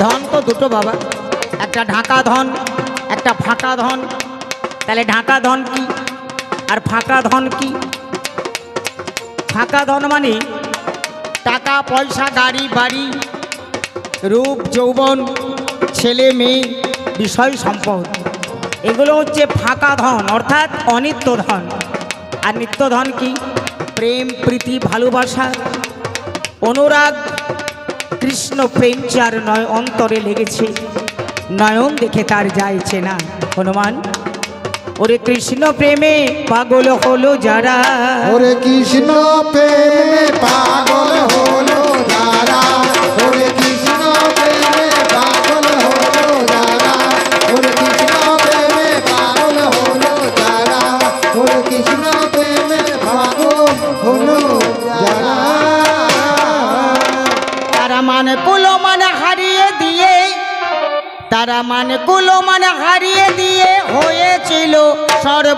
ধন তো দুটো বাবা। একটা ঢাকা ধন, একটা ফাঁকা ধন। তাহলে ঢাকা ধন কি? আর ফাঁকা ধন কি? ফাঁকা ধন মানে টাকা, পয়সা, গাড়ি, বাড়ি, রূপ, যৌবন, ছেলে, মেয়ে, বিষয়, সম্পদ। এগুলো হচ্ছে ফাঁকা ধন, অর্থাৎ অনিত্য ধন। আর নিত্য ধন কি? প্রেম, প্রীতি, ভালোবাসা, অনুরাগ কৃষ্ণ প্রেম চার নয় অন্তরে লেগেছে, নয়ন দেখে তার যাইছে না। হনুমান, ওরে কৃষ্ণ প্রেমে পাগল হলো যারা। ওরে কৃষ্ণ প্রেমে পাগল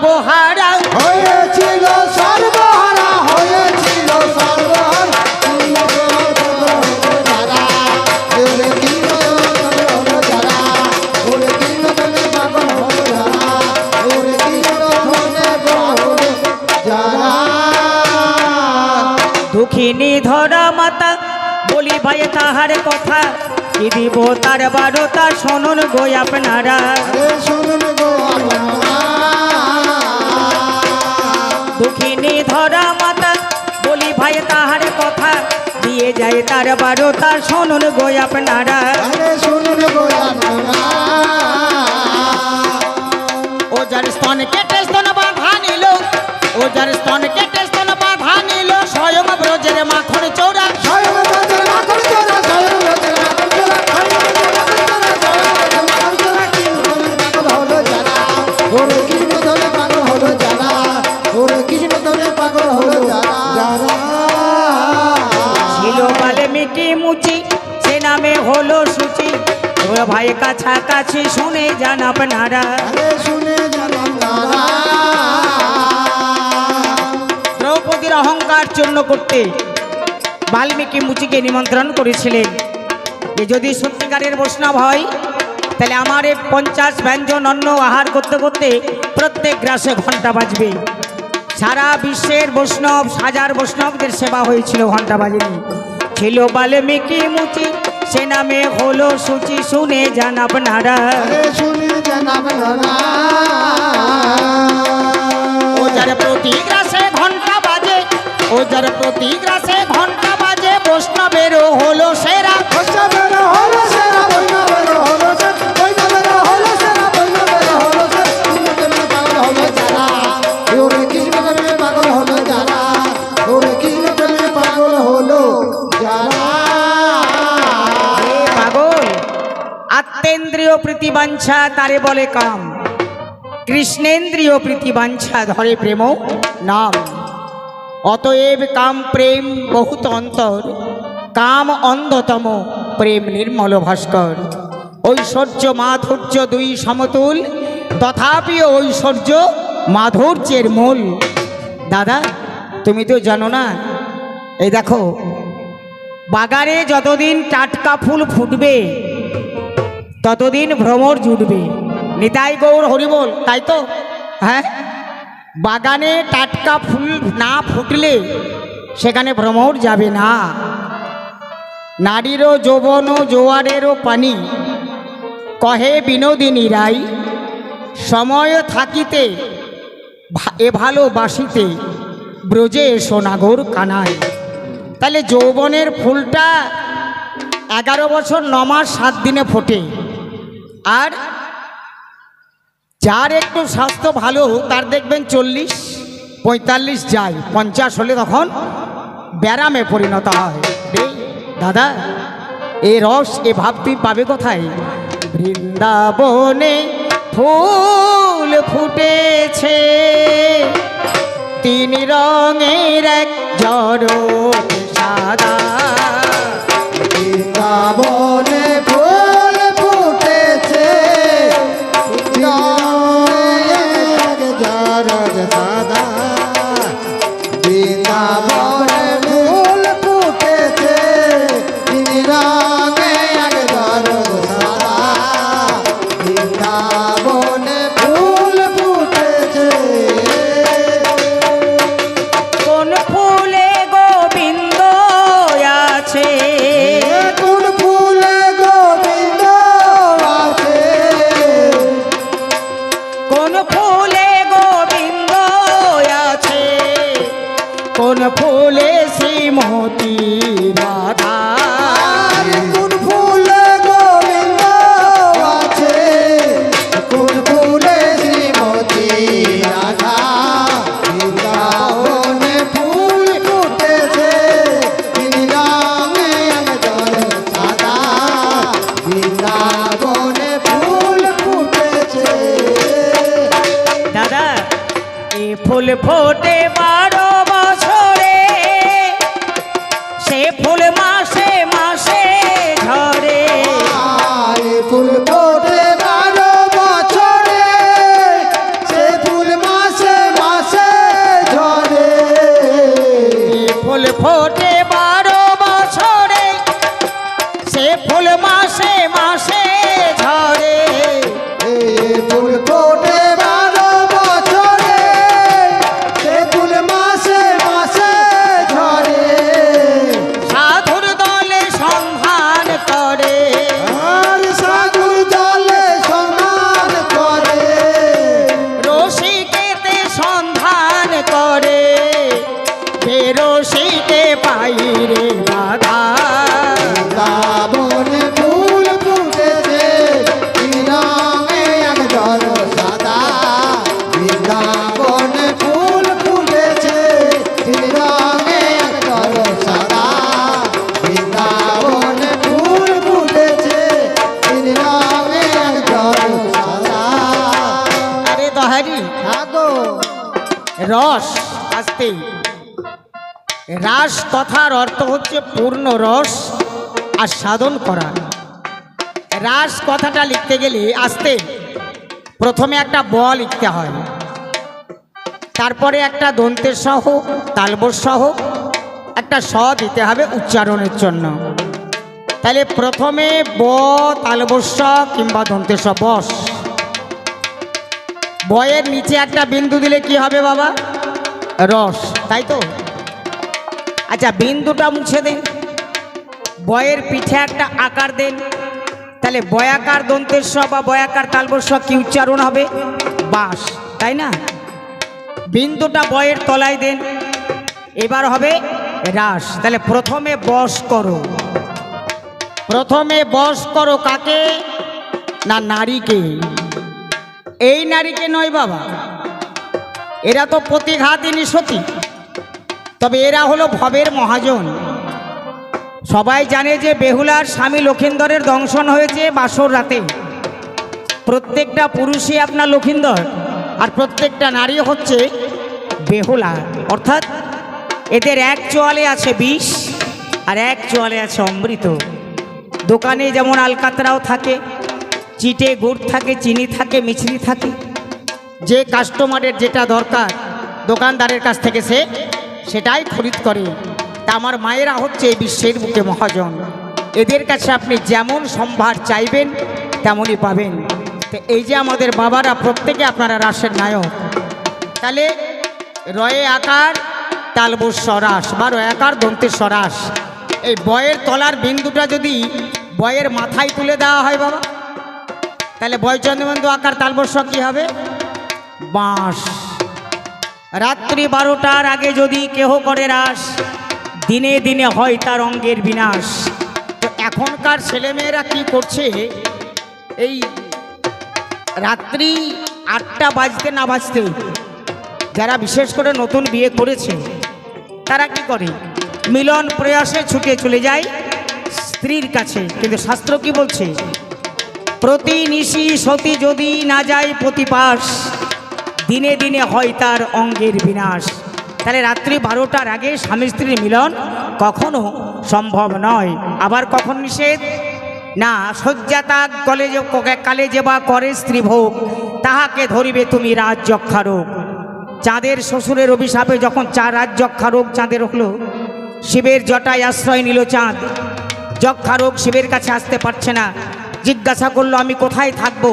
সর্বহারা। হয়েছিল সর্বহারা হয়েছিল সর্বহারা। দুঃখিনী ধরা মাতা বলি ভাই তাহার কথা। কি দিব তার বারোটা শোনুন গো আপনারা। শুনুন গো আপনারা। দুঃখিনী ধরা মাতা বলি ভাই তাহার কথা দিয়ে যায় তার বারো তার শুনুন গো আপনারা। আরে শুনুন গো আপনারা। ও যার স্তন কেটে স্তন বাধা নিল ও যার স্তন কেটে হলো সূচি। ভাই কাছাকাছি শুনে যান আপনারা। শুনে যান দ্রৌপদীর অহংকার চূর্ণ করতে বাল্মীকি মুচিকে নিমন্ত্রণ করেছিলেন। যে যদি সত্যিকারের বৈষ্ণব হয় তাহলে আমার এই পঞ্চাশ ব্যঞ্জন অন্ন আহার করতে করতে প্রত্যেক গ্রাসে ঘণ্টা বাজবে। সারা বিশ্বের বৈষ্ণব হাজার বৈষ্ণবদের সেবা হয়েছিল ঘণ্টা বাজেনি। ছিল বাল্মীকি মুচি সে নামে হলো সূচি শুনে যান আপনারা আরে শুনে যান আপনারা। ও যার প্রতি গ্রাসে ঘণ্টা বাজে ও যার প্রতি গ্রাসে ঘণ্টা বাজে বৈষ্ণবেরও হলো সেরা প্রীতিবাঞ্ছা তারে বলে কাম। কৃষ্ণেন্দ্রীয় প্রীতিবাঞ্ছা ধরে প্রেম নাম। অতএব কাম প্রেম বহুত অন্তর, কাম অন্ধতম প্রেম নির্মল ভাস্কর। ঐশ্বর্য মাধুর্য দুই সমতুল, তথাপি ঐশ্বর্য মাধুর্যের মূল। দাদা, তুমি তো জানো না, এই দেখো, বাগানে যতদিন টাটকা ফুল ফুটবে ততদিন ভ্রমর জুটবে। নিতাই গৌর হরিবল তাই তো? হ্যাঁ? বাগানে টাটকা ফুল না ফুটলে সেখানে ভ্রমর যাবে না। নারীরও যৌবন ও জোয়ারেরও পানি। কহে বিনোদিনী রাই সময় থাকিতে এ ভালোবাসিতে ব্রজে সোনাগর কানায়। তাহলে যৌবনের ফুলটা এগারো বছর ন মাস সাত দিনে ফোটে। আর যার একটু স্বাস্থ্য ভালো তার দেখবেন চল্লিশ, পঁয়তাল্লিশ যায়। পঞ্চাশ হলে তখন ব্যারামে পরিণত হয়। দাদা, এ রস, এ ভাব তুই পাবে কোথায়? বৃন্দাবনে ফুল ফুটেছে। তিন রঙের এক জড় সাদা। বৃন্দাবনে ফুল রস আসতে রাস কথার অর্থ হচ্ছে পূর্ণ রস আর সাধন করা। রাস কথাটা লিখতে গেলে আসতে। প্রথমে একটা ব লিখতে হয়। তারপরে একটা দন্তের সহ, তালবর সহ, একটা স দিতে হবে উচ্চারণের জন্য। তাহলে প্রথমে ব তালবস্য কিংবা দন্তের স, বস। বয়ের নিচে একটা বিন্দু দিলে কি হবে বাবা? রস, তাই তো? আচ্ছা বিন্দুটা মুছে দেন বয়ের পিঠে একটা আকার দেন। তাহলে বয়াকার দন্তেস্ব বা বয়াকার তালবস্ব কি উচ্চারণ হবে? বাস তাই না? বিন্দুটা বয়ের তলায় দেন। এবার হবে রাস। তাহলে প্রথমে বস করো। প্রথমে বস করো কাকে? না নারীকে? এই নারীকে নয় বাবা। এরা তো প্রতিঘাতিনী সতী। তবে এরা হলো ভবের মহাজন। সবাই জানে যে বেহুলার স্বামী লক্ষিন্দরের দংশন হয়েছে বাসর রাতে। প্রত্যেকটা পুরুষই আপনার লক্ষিন্দর, আর প্রত্যেকটা নারী হচ্ছে বেহুলা। অর্থাৎ এদের এক চোয়ালে আছে বিষ, আর এক চোয়ালে আছে অমৃত। দোকানে যেমন আলকাতরাও থাকে চিটে গুড় থাকে, চিনি থাকে, মিছরি থাকে। যে কাস্টমারের যেটা দরকার, দোকানদারের কাছ থেকে সে সেটাই খরিদ করে। তা আমার মায়েরা হচ্ছে এই বিশ্বের বুকে মহাজন। এদের কাছে আপনি যেমন সম্ভার চাইবেন, তেমনই পাবেন। তো এই যে আমাদের বাবারা, প্রত্যেকে আপনারা রাসের নায়ক। তাহলে রয়ে আকার তালবুর সরাস বা রয়াকার দন্তের সরাস। এই বয়ের তলার বিন্দুটা যদি বয়ের মাথায় তুলে দেওয়া হয় বাবা। তাহলে বয়চন্দ্রবন্ধু আকার তালবর্ষ কি হবে? বাঁশ। রাত্রি বারোটার আগে যদি কেহ করে রাস, দিনে দিনে হয় তার অঙ্গের বিনাশ। তো এখনকার ছেলেমেয়েরা কি করছে? এই রাত্রি আটটা বাজতে না বাজতে যারা বিশেষ করে নতুন বিয়ে করেছে, তারা কি করে? মিলন প্রয়াসে ছুটে চলে যায় স্ত্রীর কাছে। কিন্তু শাস্ত্র কি বলছে? প্রতি নিশি সতী যদি না যায় প্রতিপাস দিনে দিনে হয় তার অঙ্গের বিনাশ। তাহলে রাত্রি বারোটার আগে স্বামী স্ত্রীর মিলন কখনো সম্ভব নয়। আবার কখন নিষেধ? না শয্যাতা কলে কালে যে বা করে স্ত্রী ভোগ, তাহাকে ধরিবে তুমি রাজ যক্ষা রোগ। চাঁদের শ্বশুরের অভিশাপে যখন চা রাজ যক্ষা রোগ চাঁদের হলো শিবের জটায় আশ্রয় নিল চাঁদ। যক্ষা রোগ শিবের কাছে আসতে পারছে না। জিজ্ঞাসা করল, আমি কোথায় থাকব?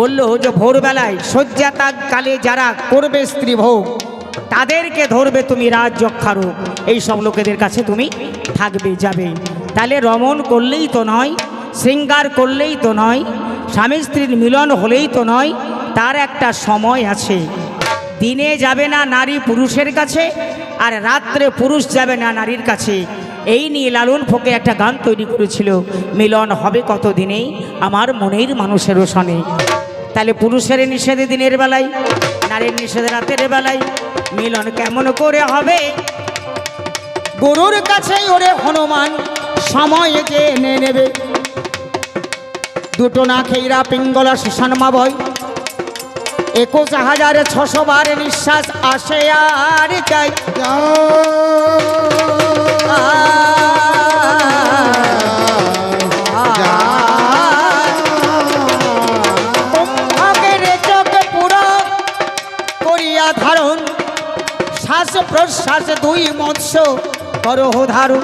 বলল যে ভোরবেলায় শয্যাতাগ কালে যারা করবে স্ত্রী ভোগ, তাদেরকে ধরবে তুমি রাজ যক্ষা রোগ। এই সব লোকেদের কাছে তুমি থাকবে, যাবে। তাহলে রমণ করলেই তো নয়, শৃঙ্গার করলেই তো নয়, স্বামী স্ত্রীর মিলন হলেই তো নয়, তার একটা সময় আছে। দিনে যাবে না নারী পুরুষের কাছে, আর রাত্রে পুরুষ যাবে না নারীর কাছে। এই নিয়ে লালন ফোকে একটা গান তৈরি করেছিল। মিলন হবে কত দিনেই আমার মনের মানুষের সনে তাহলে পুরুষের নিষেধে দিনের বেলায়, নারীর নিষেধে রাতের বেলায় মিলন কেমন করে হবে? গরুর কাছেই ওরে হনুমান, সময় জেনে নেবে। দুটো না খেইরা পিঙ্গলা সুষান মা ভয় একুশ হাজার ছশো বার নিঃশ্বাস আসে আর যায় শ্বাস দুই মৎস্য করহ ধারণ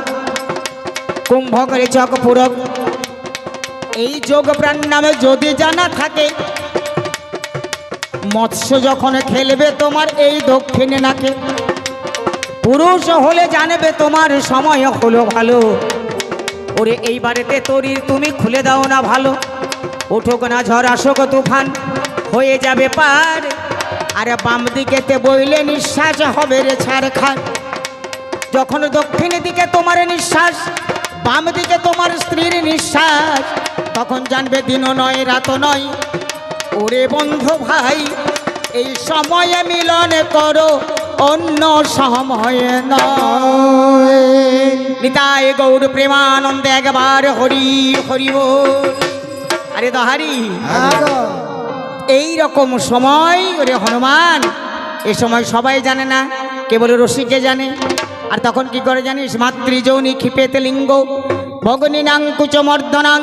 কুম্ভকের চোখ পুরক এই যোগ প্রাণ নামে যদি জানা থাকে, মৎস্য যখন খেলবে তোমার এই দক্ষিণে নাকে, পুরুষ হলে জানবে তোমার সময় হলো ভালো। ওরে, এই বাড়িতে তরির তুমি খুলে দাও না ভালো। উঠুক না ঝড়, আসুক তুফান, হয়ে যাবে পার। আরে বাম দিকেতে বইলে নিঃশ্বাস হবে রে ছাড় খার যখন দক্ষিণ দিকে তোমার নিঃশ্বাস, বাম দিকে তোমার স্ত্রীর নিঃশ্বাস, তখন জানবে দিনও নয়, রাত নয়। ওরে বন্ধু ভাই, এই সময়ে মিলন করো, অন্য সময়ে নয়। নিতায় গৌর প্রেমানন্দে একবার হরি হরি আরে দহারি। এই রকম সময়, ওরে হনুমান, এ সময় সবাই জানে না, কেবল রসিকে জানে। আর তখন কি করে জানিস? মাতৃযৌনি ক্ষিপেতে লিঙ্গ ভগনীনাং কুচমর্দনাং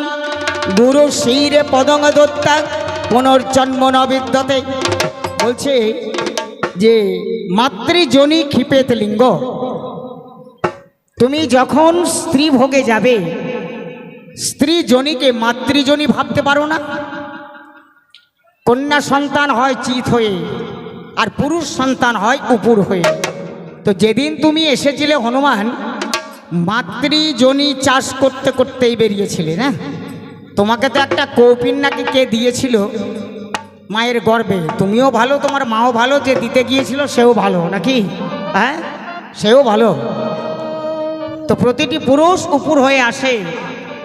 গুরু শিরে পদং দত্তা, পুনর্জন্ম নবিদ্যতে। বলছে যে মাতৃজনী ক্ষিপেত লিঙ্গ, তুমি যখন স্ত্রী ভোগে যাবে, স্ত্রী জনীকে মাতৃজনী ভাবতে পারো না? কন্যা সন্তান হয় চিত হয়ে, আর পুরুষ সন্তান হয় উপুর হয়ে। তো যেদিন তুমি এসেছিলে হনুমান, মাতৃজনী চাষ করতে করতেই বেরিয়েছিলে, না? তোমাকে তো একটা কৌপিন নাকি কে দিয়েছিল মায়ের গর্বে? তুমিও ভালো, তোমার মাও ভালো, যে দিতে গিয়েছিল সেও ভালো, নাকি? হ্যাঁ? সেও ভালো। তো প্রতিটি পুরুষ উপর হয়ে আসে।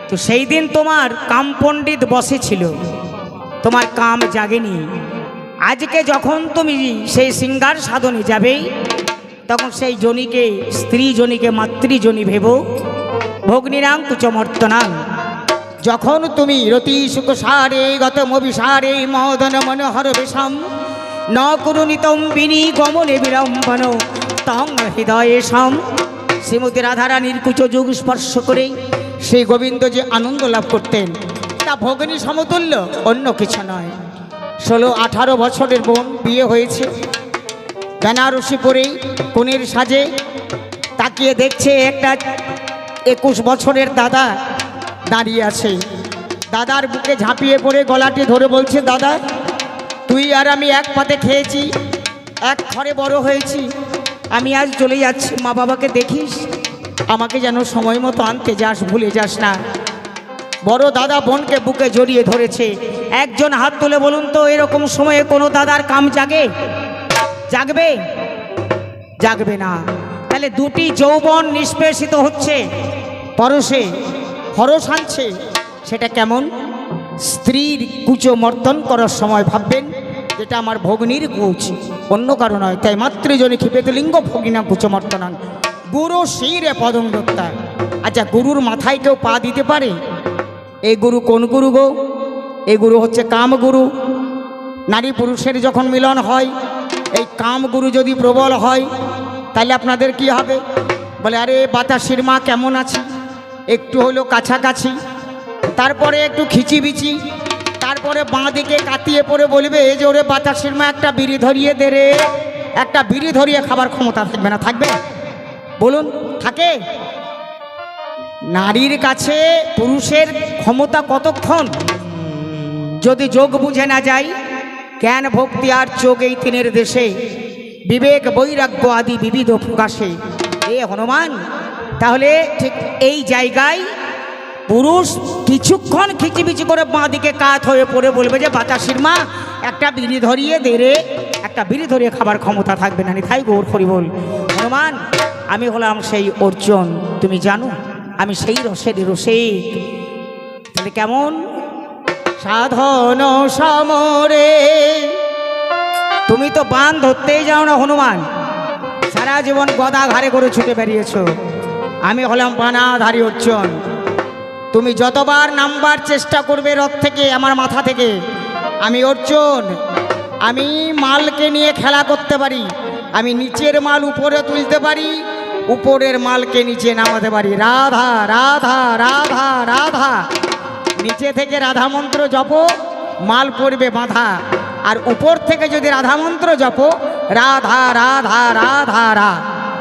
তো সেই দিন তোমার কাম পণ্ডিত বসেছিল তোমার কাম জাগেনি। আজকে যখন তুমি সেই সিঙ্গার সাধনে যাবে, তখন সেই জনিকে, স্ত্রী জনিকে মাতৃজনী ভেব ভগ্নিরাং কুচমর্তনাং যখন তুমি রতি সুখ সারে গতম বিসারে মদন মনোহর বেশম ন করুণিতম বিনি গমনে বিলম্বন তং হৃদয়ে সম। শ্রীমতী রাধারানীর কুচ যুগ স্পর্শ করে সেই গোবিন্দ যে আনন্দ লাভ করতেন। তা ভগিনী সমতুল্য, অন্য কিছু নয়। ষোলো, আঠারো বছরের বোন বিয়ে হয়েছে। বেনারসি পরে কোনের সাজে তাকিয়ে দেখছে একটা একুশ বছরের দাদা দাঁড়িয়ে আছে। দাদার বুকে ঝাঁপিয়ে পড়ে গলাটি ধরে বলছে, দাদা, তুই আর আমি এক পাতে খেয়েছি, এক ঘরে বড় হয়েছি। আমি আজ চলে যাচ্ছি। মা বাবাকে দেখিস। আমাকে যেন সময় মতো আনতে যাস, ভুলে যাস না। বড় দাদা বোনকে বুকে জড়িয়ে ধরেছে। একজন হাত তুলে বলুন তো, এরকম সময়ে কোনো দাদার কাম জাগে? জাগবে? জাগবে না। তাহলে দুটি যৌবন নিষ্পেষিত হচ্ছে। পরশে হরস আনছে। সেটা কেমন? স্ত্রীর কুচো মর্দন করার সময় ভাববেন, যেটা আমার ভগ্নির কুচ। অন্য কারণ নয়, তাই মাতৃজনী ক্ষিপেত লিঙ্গ ভগিনা কুচো মর্দনান গুরু শিরে পদং দত্তা। আচ্ছা গুরুর মাথায় কেউ পা দিতে পারে? এই গুরু কোন গুরু গো? এই গুরু হচ্ছে কামগুরু নারী পুরুষের যখন মিলন হয়, এই কামগুরু যদি প্রবল হয়, তাহলে আপনাদের কি হবে? বলে, আরে বাতাসির মা, কেমন আছে? একটু হলো কাছাকাছি। তারপরে একটু খিচিবিচি। তারপরে বাঁ দিকে কাতিয়ে পড়ে বলবে যে ওরে বাতাসির মা, একটা বিড়ি ধরিয়ে দে একটা বিড়ি ধরিয়ে খাবার ক্ষমতা থাকবে না, থাকবে বলুন, থাকে? নারীর কাছে পুরুষের ক্ষমতা কতক্ষণ? যদি যোগ বুঝে না যায় জ্ঞান, ভক্তি আর যোগ এই তিনের দেশে। বিবেক, বৈরাগ্য আদি বিবিধ প্রকাশে। এ হনুমান, তাহলে ঠিক এই জায়গায় পুরুষ কিছুক্ষণ খিচিবিচি করে বাঁ দিকে কাত হয়ে পড়ে বলবে যে, বাতাসির মা, একটা বিড়ি ধরিয়ে দে রে। একটা বিড়ি ধরিয়ে খাবার ক্ষমতা থাকবে না। তাই গৌর হরি বল, হনুমান, আমি হলাম সেই অর্জুন, তুমি জানো? আমি সেই রসের রসিক। তাহলে কেমন? সাধন সমরে। তুমি তো বান ধরতেই যাও না, হনুমান। সারা জীবন গদা ঘাড়ে করে ছুটে বেরিয়েছ। আমি হলাম বানাধারী অর্জুন। তুমি যতবার নামবার চেষ্টা করবে রথ থেকে, আমার মাথা থেকে, আমি অর্জুন। আমি মালকে নিয়ে খেলা করতে পারি। আমি নিচের মাল উপরে তুলতে পারি। উপরের মালকে নিচে নামাতে পারি। রাধা রাধা রাধা রাধা। নিচে থেকে রাধা মন্ত্র জপ, মাল পড়বে বাঁধা। আর উপর থেকে যদি রাধা মন্ত্র জপ, রাধা রাধা রাধা, রা।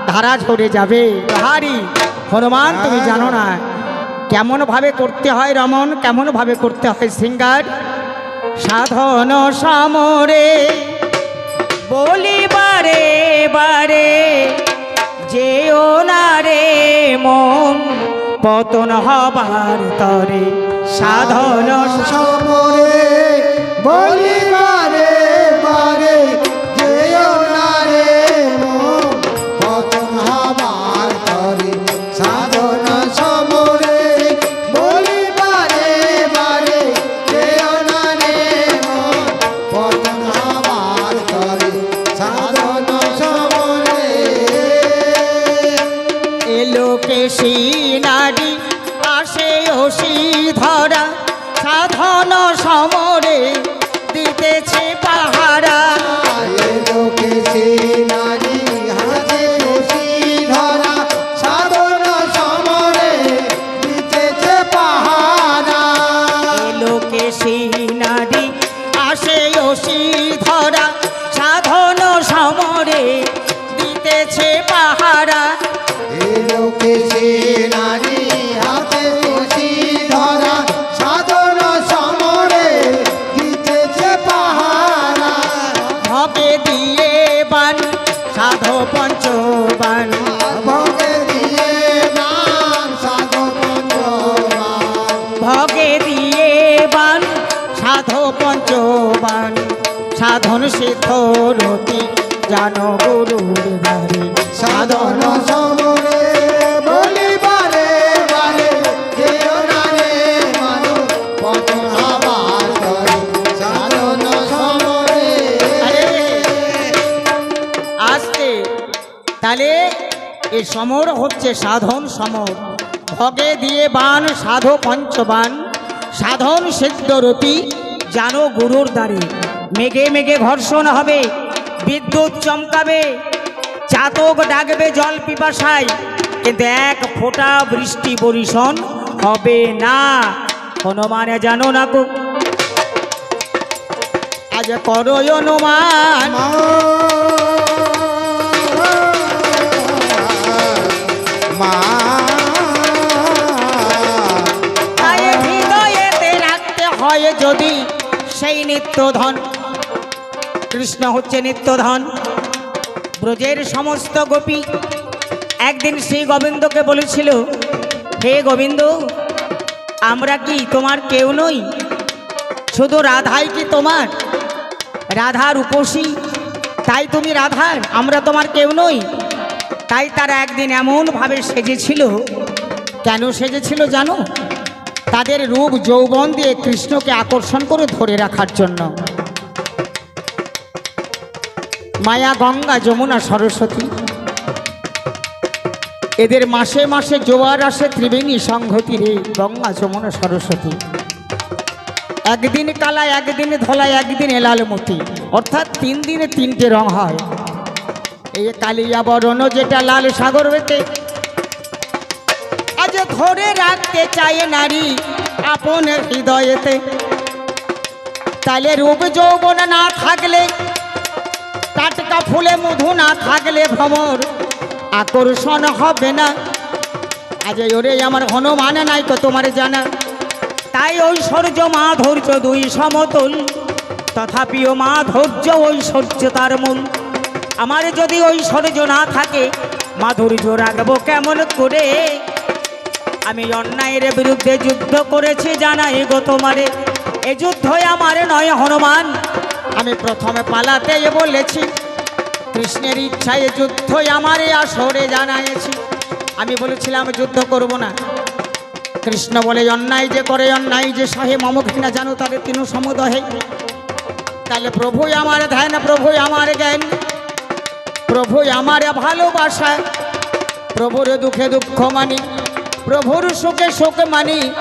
ধারা ঝরে যাবে। হারি, হনুমান, তুমি জানো না। কেমনভাবে করতে হয় রমন কেমনভাবে করতে হয় সিঙ্গার? সাধন সামরে বলি বারে পতন হবার তরে সাধন সমরে বলিবারে বারে দিতেছে পাহারা ভগে দিয়ে বান সাধো পঞ্চবান সাধন সিদ্ধ রতি জানো গুরুর বাড়ি সাধন সমরে বলি বারে কেউ না রে মানো পতন হবার তরে সাধন সমরে আরে আসতে। তাহলে এই সমর হচ্ছে সাধন সমর। ভগে দিয়ে বান, সাধো পঞ্চবান। সাধন সিদ্ধরতি জানো গুরুর দ্বারে। মেঘে মেঘে ঘর্ষণ হবে, বিদ্যুৎ চমকাবে, চাতক ডাকবে জল পিপাসায়। কিন্তু এক ফোঁটা বৃষ্টি বরিশন, হবে না, হনুমানে জানো না গো। আজ করো অনুমান। যদি সেই নিত্যধন, কৃষ্ণ হচ্ছে নিত্যধন, ব্রজের সমস্ত গোপী একদিন শ্রী গোবিন্দকে বলেছিল, হে গোবিন্দ, আমরা কি তোমার কেউ নই? শুধু রাধাই কি তোমার? রাধার উপসী, তাই তুমি রাধার, আমরা তোমার কেউ নই। তাই তারা একদিন এমনভাবে সেজেছিল। কেন সেজেছিল জানো? তাদের রূপ যৌবন দিয়ে কৃষ্ণকে আকর্ষণ করে ধরে রাখার জন্য। মায়া, গঙ্গা, যমুনা, সরস্বতী। এদের মাসে মাসে জোয়ার আসে ত্রিবেণী সংহতি রে গঙ্গা, যমুনা, সরস্বতী। একদিন কালা একদিন ধলা একদিন লালমতি অর্থাৎ তিন দিনে তিনটে রং হয়। এই যে কালিয়া বরণ যেটা লাল সাগর আজ ধরে রাখতে চায় নারী আপন হৃদয়েতে। তাহলে রূপ যৌবন না থাকলে, টাটকা ফুলে মধু না থাকলে ভ্রমর আকর্ষণ হবে না। আজ ওরে আমার হনুমান নাই তো তোমার জানা। তাই ঐশ্বর্য মাধুর্য দুই সমতুল তথাপিও মাধুর্য ঐশ্বর্য তার মূল। আমার যদি ঐশ্বর্য না থাকে, মাধুর্য রাখব কেমন করে? আমি অন্যায়ের বিরুদ্ধে যুদ্ধ করেছি, জানাই গো তোমারে। এ যুদ্ধই আমার নয়, হনুমান। আমি প্রথমে পালাতে বলেছি, কৃষ্ণের ইচ্ছায় যুদ্ধই আমারে আসরে জানাইছি আমি বলেছিলাম যুদ্ধ করব না। কৃষ্ণ বলে, অন্যায় যে করে, অন্যায় যে সাহে, মম ঘৃণা জানো তাদের তিন সমুদহে। তাহলে প্রভুই আমার ধ্যান, প্রভুই আমার জ্ঞান, প্রভুই আমার ভালোবাসা, প্রভুর দুঃখে দুঃখ মানি। প্রভুর সুখে সুখ মানি,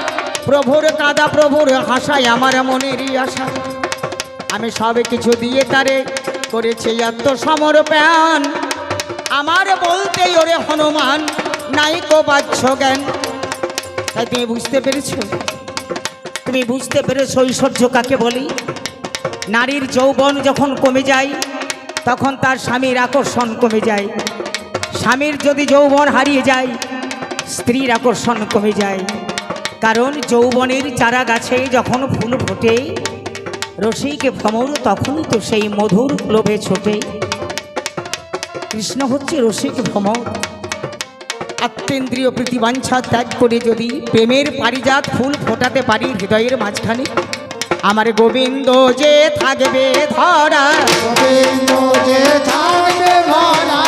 প্রভুর কাদা, প্রভুর হাসায় আমার মনেরই আশা। আমি সব কিছু দিয়ে তারে করেছি আত্মসমর্পণ। আমার বলতে ওরে হনুমান, নাই কো বাহ্য জ্ঞান। তাই তুমি বুঝতে পেরেছ? তুমি বুঝতে পেরেছ ঐশ্বর্য কাকে বলি? নারীর যৌবন যখন কমে যায়, তখন তার স্বামীর আকর্ষণ কমে যায়। স্বামীর যদি যৌবন হারিয়ে যায় স্ত্রীর আকর্ষণ কমে যায়। কারণ যৌবনের চারা গাছে যখন ফুল ফোটে, রসিকে ভ্রমর তখনই তো সেই মধুর লোভে ছোটে। কৃষ্ণ হচ্ছে রসিক ভ্রমর। আত্মেন্দ্রিয় প্রীতিবাঞ্ছা ত্যাগ করে যদি প্রেমের পারিজাত ফুল ফোটাতে পারি হৃদয়ের মাঝখানে, আমার গোবিন্দ যে থাকবে ধরা। গোবিন্দ যে থাকবে ভরা